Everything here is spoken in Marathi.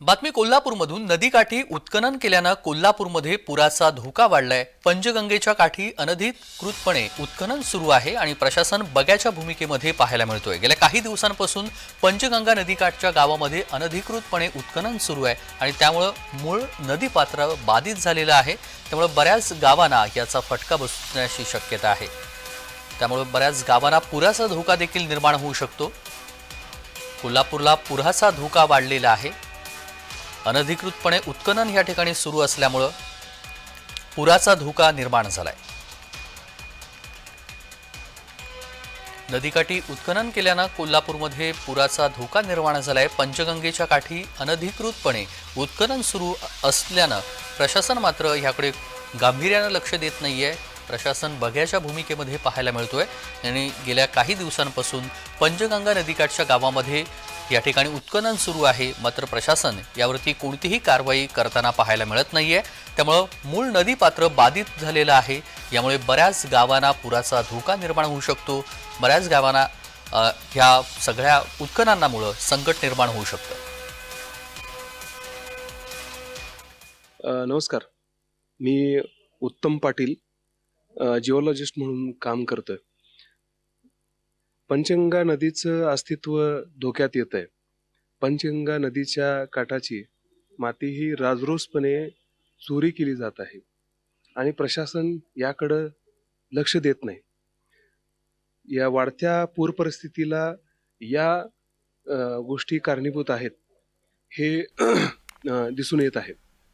बातमी कोल्हापूरमधून नदीकाठी उत्खनन केल्यानं कोल्हापूरमध्ये पुराचा धोका वाढलाय. पंचगंगेच्या काठी अनधिकृतपणे उत्खनन सुरू आहे आणि प्रशासन बग्याच्या भूमिकेमध्ये पाहायला मिळतोय. गेल्या काही दिवसांपासून पंचगंगा नदीकाठच्या गावामध्ये अनधिकृतपणे उत्खनन सुरू आहे आणि त्यामुळं मूळ नदीपात्र बाधित झालेलं आहे. त्यामुळं बऱ्याच गावांना याचा फटका बसण्याची शक्यता आहे. त्यामुळे बऱ्याच गावांना पुराचा धोका देखील निर्माण होऊ शकतो. कोल्हापूरला पुराचा धोका वाढलेला आहे. अनधिकृतपणे उत्खनन या ठिकाणी सुरू असल्यामुळं पुराचा धोका निर्माण झालाय. नदीकाठी उत्खनन केल्यानं कोल्हापूरमध्ये पुराचा धोका निर्माण झालाय. पंचगंगेच्या काठी अनधिकृतपणे उत्खनन सुरू असल्यानं प्रशासन मात्र याकडे गांभीर्यानं लक्ष देत नाहीये. प्रशासन बघ्याच्या भूमिकेमध्ये पाहायला मिळतोय. आणि गेल्या काही दिवसांपासून पंचगंगा नदीकाठच्या गावामध्ये या ठिकाणी उत्खनन सुरू आहे. मात्र प्रशासन यावरती कोणतीही कारवाई करताना पाहायला मिळत नाहीये. त्यामुळं मूळ नदीपात्र बाधित झालेलं आहे. यामुळे बऱ्याच गावांना पुराचा धोका निर्माण होऊ शकतो. बऱ्याच गावांना ह्या सगळ्या उत्खननामुळं संकट निर्माण होऊ शकतं. नमस्कार. मी उत्तम पाटील जिओलॉजिस्ट म्हणून काम करतोय. पंचगंगा नदीचं अस्तित्व धोक्यात येत आहे पंचगंगा नदीच्या काठाची माती ही राजरोसपणे चोरी केली जात आहे. आणि प्रशासन याकडं लक्ष देत नाही. या वाढत्या पूर परिस्थितीला या गोष्टी कारणीभूत आहेत हे दिसून येत आहे